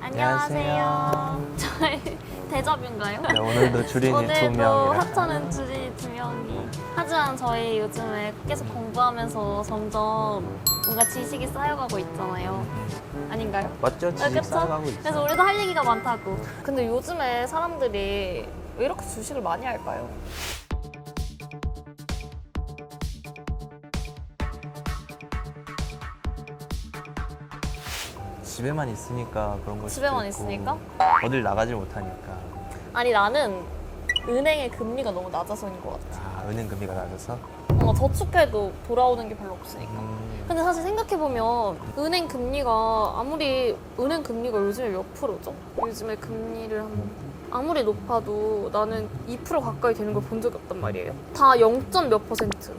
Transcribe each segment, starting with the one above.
안녕하세요. 저희 대접인가요? 네, 오늘도 주린이 두 오늘도 명이랑 합쳐는 주린이 두 명이. 하지만 저희 요즘에 계속 공부하면서 점점 뭔가 지식이 쌓여가고 있잖아요. 아닌가요? 맞죠? 아, 지식 그쵸? 쌓아가고 있어. 그래서 우리도 할 얘기가 많다고. 근데 요즘에 사람들이 왜 이렇게 주식을 많이 할까요? 집에만 있으니까 그런 걸 수도 집에만 있고, 있으니까? 어딜 나가질 못하니까 아니 나는 은행의 금리가 너무 낮아서인 것 같아. 아, 은행 금리가 낮아서 뭔가 저축해도 돌아오는 게 별로 없으니까. 음, 근데 사실 생각해보면 은행 금리가 아무리 은행 금리가 요즘에 몇 프로죠? 요즘에 금리를 한번 아무리 높아도 나는 2% 가까이 되는 걸 본 적이 없단 말이에요. 다 0. 몇 퍼센트.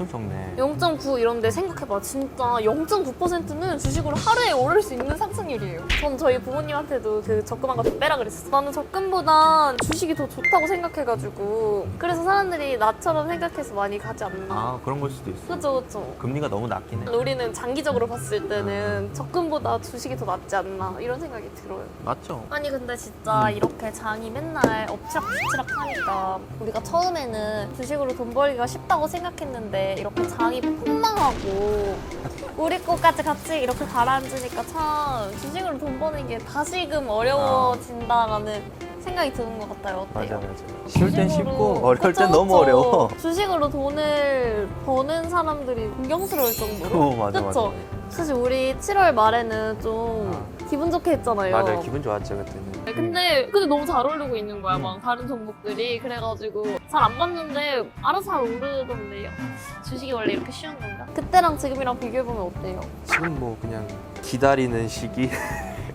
엄청 적네. 0.9 이런데 생각해봐. 진짜 0.9%는 주식으로 하루에 오를 수 있는 상승률이에요. 전 저희 부모님한테도 그 적금한 거좀 빼라 그랬어 나는 적금보단 주식이 더 좋다고 생각해가지고 그래서 사람들이 나처럼 생각해서 많이 가지 않나. 아 그런 걸 수도 있어. 그죠 그죠 금리가 너무 낮긴 해. 우리는 장기적으로 봤을 때는 적금보다 주식이 더 낫지 않나 이런 생각이 들어요. 맞죠? 아니 근데 진짜 음. 이렇게 장이 맨날 엎치락뒤치락 하니까 우리가 처음에는 주식으로 돈 벌기가 쉽다고 생각했는데 이렇게 장이 폭망하고 우리 것까지 같이 이렇게 가라앉으니까 참 주식으로 돈 버는 게 다시금 어려워진다라는 생각이 드는 것 같아요. 맞아 어때요? 맞아 쉬울 땐 주식으로- 쉽고 어려울 그쵸, 땐 너무 그쵸. 어려워 주식으로 돈을 버는 사람들이 존경스러울 정도로. 어, 맞아 그쵸? 맞아 사실 우리 7월 말에는 좀 기분 좋게 했잖아요. 맞아 기분 좋았죠 그때는 네, 근데 근데 너무 잘 오르고 있는 거야 막 다른 종목들이 그래가지고 잘 안 봤는데 알아서 잘 오르던데요 주식이 원래 이렇게 쉬운 건가? 그때랑 지금이랑 비교해보면 어때요? 지금 뭐 그냥 기다리는 시기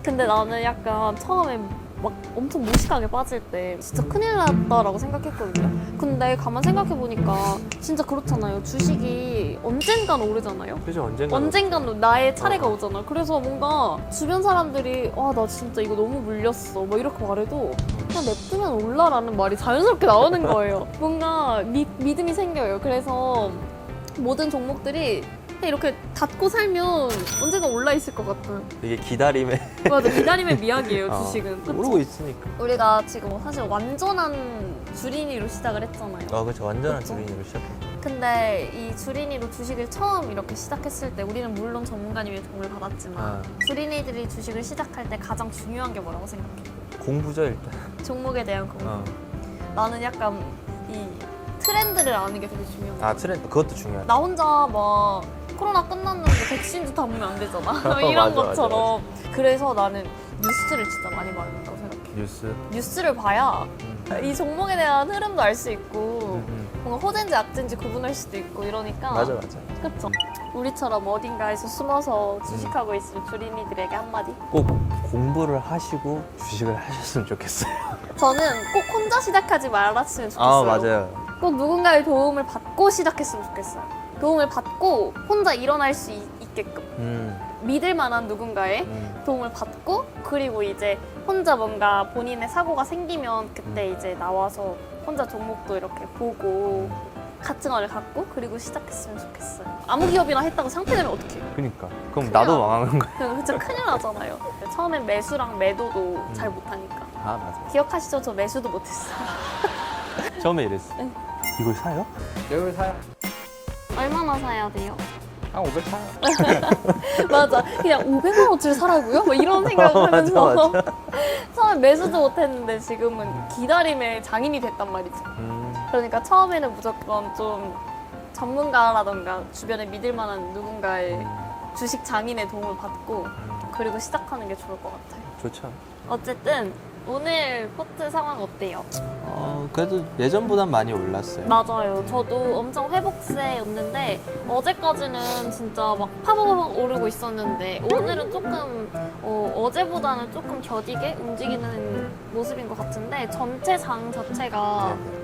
근데 나는 약간 처음에 막 엄청 무식하게 빠질 때 진짜 큰일 났다라고 생각했거든요 근데 가만 생각해 보니까 진짜 그렇잖아요 주식이 언젠간 오르잖아요 그죠 언젠가 언젠간 나의 차례가 오잖아. 그래서 뭔가 주변 사람들이 와 나 진짜 이거 너무 물렸어. 뭐 이렇게 말해도 그냥 냅두면 올라라는 말이 자연스럽게 나오는 거예요. 뭔가 미, 믿음이 생겨요. 그래서 모든 종목들이 이렇게 닫고 살면 언젠가 올라 있을 것 같은. 이게 기다림에 맞아 기다림의 미학이에요 어, 주식은. 그쵸? 오르고 있으니까 우리가 지금 사실 완전한 주린이로 시작을 했잖아요. 아 그죠 완전한 그쵸? 주린이로 시작했죠 근데 이 주린이로 주식을 처음 이렇게 시작했을 때 우리는 물론 전문가님의 도움을 받았지만 아. 주린이들이 주식을 시작할 때 가장 중요한 게 뭐라고 생각해? 공부죠 일단 종목에 대한 공부. 어. 나는 약간 이 트렌드를 아는 게 되게 중요한 거야. 아 트렌드 그것도 중요하다 나 혼자 막 코로나 끝났는데 백신도 다 먹으면 안 되잖아. 이런 맞아, 것처럼. 그래서 나는 뉴스를 진짜 많이 봐야 된다고 생각해. 뉴스 뉴스를 봐야 음. 이 종목에 대한 흐름도 알 수 있고 음, 뭔가 호재인지 악재인지 구분할 수도 있고 이러니까 음. 맞아 맞아 그쵸. 우리처럼 어딘가에서 숨어서 주식하고 있을 주린이들에게 한마디? 꼭 공부를 하시고 주식을 하셨으면 좋겠어요 저는 꼭 혼자 시작하지 말았으면 좋겠어요. 아 맞아요 꼭 누군가의 도움을 받고 시작했으면 좋겠어요. 도움을 받고 혼자 일어날 수 있, 있게끔. 음, 믿을 만한 누군가의 음. 도움을 받고 그리고 이제 혼자 뭔가 본인의 사고가 생기면 그때 음. 이제 나와서 혼자 종목도 이렇게 보고 가치관을 갖고 그리고 시작했으면 좋겠어요. 아무 기업이나 했다고 상패되면 어떡해요? 그니까 그럼 큰일 나도 나. 망하는 거야 그냥 진짜 큰일 나잖아요. 처음엔 매수랑 매도도 음. 잘 못하니까. 아 맞아 기억하시죠? 저 매수도 못했어요. 처음에 이랬어 응. 이걸 사요? 이걸 사요. 얼마나 사야 돼요? 한 500 사요. 맞아. 그냥 500만 원어치를 사라고요? 뭐 이런 생각을 하면서 맞아, 처음에 매수도 못했는데 지금은 기다림의 장인이 됐단 말이죠. 음, 그러니까 처음에는 무조건 좀 전문가라던가 주변에 믿을 만한 누군가의 음, 주식 장인의 도움을 받고 음. 그리고 시작하는 게 좋을 것 같아요. 좋죠 어쨌든 오늘 포트 상황 어때요? 어 그래도 예전보단 많이 올랐어요 맞아요. 저도 엄청 회복세였는데 어제까지는 진짜 막 파보고 오르고 있었는데 오늘은 조금 어, 제보다는 조금 겨디게 움직이는 모습인 것 같은데 전체 장 자체가 네.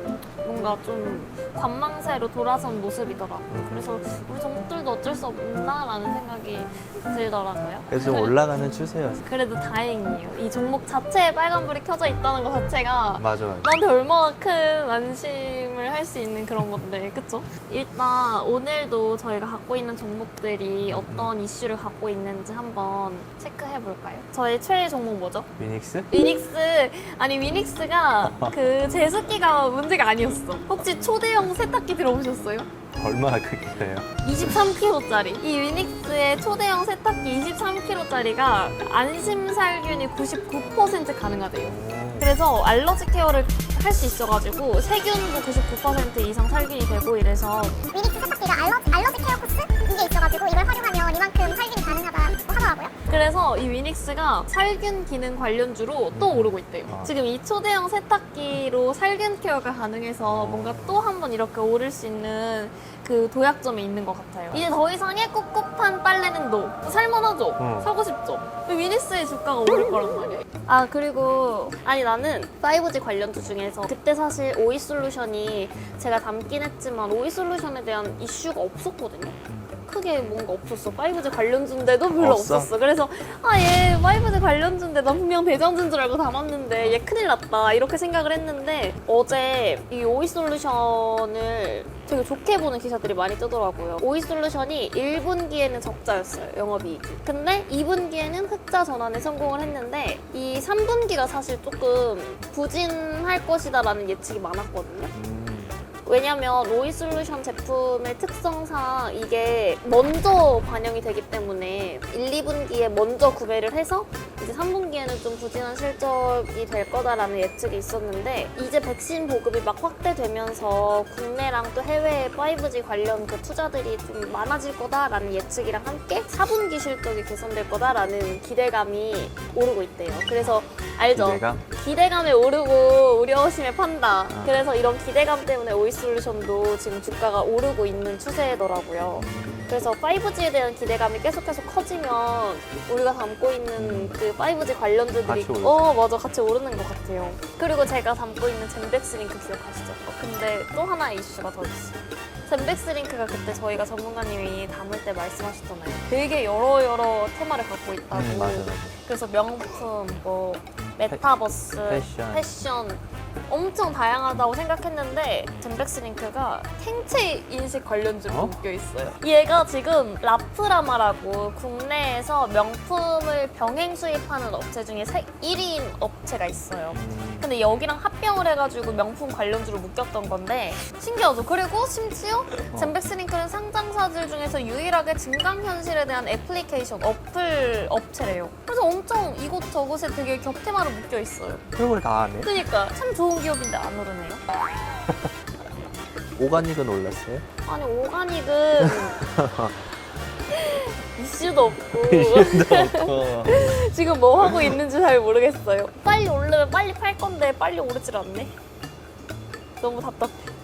뭔가 좀 관망세로 돌아선 모습이더라고요. 그래서 우리 종목들도 어쩔 수 없나라는 생각이 들더라고요. 그래서 좀 올라가는 추세였어. 그래도 다행이에요. 이 종목 자체에 빨간불이 켜져 있다는 것 자체가 맞아, 맞아. 나한테 얼마나 큰 안심을 할 수 있는 그런 건데, 그쵸? 일단 오늘도 저희가 갖고 있는 종목들이 어떤 이슈를 갖고 있는지 한번 체크해 볼까요? 저희 최애 종목 뭐죠? 위닉스? 위닉스 아니 위닉스가 그 제습기가 문제가 아니었어. 혹시 초대형 세탁기 들어보셨어요? 얼마나 크게 돼요? 23kg짜리. 이 위닉스의 초대형 세탁기 23kg짜리가 안심살균이 99% 가능하대요. 그래서 알러지 케어를 할 수 있어가지고 세균도 99% 이상 살균이 되고 이래서 위닉스 세탁기가 알러, 알러지 케어 코스 이게 있어가지고 이걸 활용하면 이만큼 살균이 그래서 이 위닉스가 살균 기능 관련주로 또 오르고 있대요. 아. 지금 이 초대형 세탁기로 살균 케어가 가능해서 뭔가 또 한 번 이렇게 오를 수 있는 그 도약점이 있는 것 같아요. 이제 더 이상의 꿉꿉한 빨래는 노. 살만하죠? 응. 사고 싶죠? 위닉스의 주가가 오를 거란 말이에요. 아, 그리고, 아니, 나는 5G 관련주 중에서 그때 사실 오이 솔루션이 제가 담긴 했지만 오이 솔루션에 대한 이슈가 없었거든요. 크게 뭔가 없었어. 5G 관련주인데도 별로 없어? 없었어. 그래서 아, 얘 5G 관련주인데 나 분명 대장주인 줄 알고 담았는데 얘 큰일 났다. 이렇게 생각을 했는데 어제 이 오이 솔루션을 되게 좋게 보는 기사들이 많이 뜨더라고요. 오이 솔루션이 1분기에는 적자였어요. 영업이익이. 근데 2분기에는 흑자 전환에 성공을 했는데 이 3분기가 사실 조금 부진할 것이다라는 예측이 많았거든요. 음, 왜냐면 로이 솔루션 제품의 특성상 이게 먼저 반영이 되기 때문에 1, 2분기에 먼저 구매를 해서 이제 3분기에는 좀 부진한 실적이 될 거다라는 예측이 있었는데 이제 백신 보급이 막 확대되면서 국내랑 또 해외 5G 관련 그 투자들이 좀 많아질 거다라는 예측이랑 함께 4분기 실적이 개선될 거다라는 기대감이 오르고 있대요. 그래서 알죠? 기대감? 기대감에 오르고 우려심에 판다. 그래서 이런 기대감 때문에 오이솔루션도 지금 주가가 오르고 있는 추세더라고요. 그래서 5G에 대한 기대감이 계속 해서 커지면 우리가 담고 있는 그 5G 관련주들이 같이. 어 맞아 같이 오르는 것 같아요. 그리고 제가 담고 있는 젠백스 링크 기억하시죠? 어, 근데 또 하나의 이슈가 더 있어요. 젠백스 링크가 그때 저희가 전문가님이 담을 때 말씀하셨잖아요. 되게 여러 여러 테마를 갖고 있다고. 음, 맞아, 맞아. 그래서 명품, 뭐 메타버스, 패션. 패션 엄청 다양하다고 생각했는데 젠백스링크가 생체 인식 관련주로 어? 묶여 있어요. 얘가 지금 라프라마라고 국내에서 명품을 병행 수입하는 업체 중에 1위인 업체가 있어요. 음, 근데 여기랑 합병을 해가지고 명품 관련주로 묶였던 건데 신기하죠. 그리고 심지어 젠백스링크는 상장사들 중에서 유일하게 증강현실에 대한 애플리케이션 어플 업체래요. 그래서 엄청 이곳저곳에 되게 겹테마로 묶여 있어요. 표를 다 하네. 그러니까 참 좋은 기업인데 안 오르네요. 오가닉은 올랐어요? 아니 오가닉은 이슈도 없고 어. 지금 뭐 하고 있는지 잘 모르겠어요. 빨리 오르면 빨리 팔 건데 빨리 오르질 않네. 너무 답답해.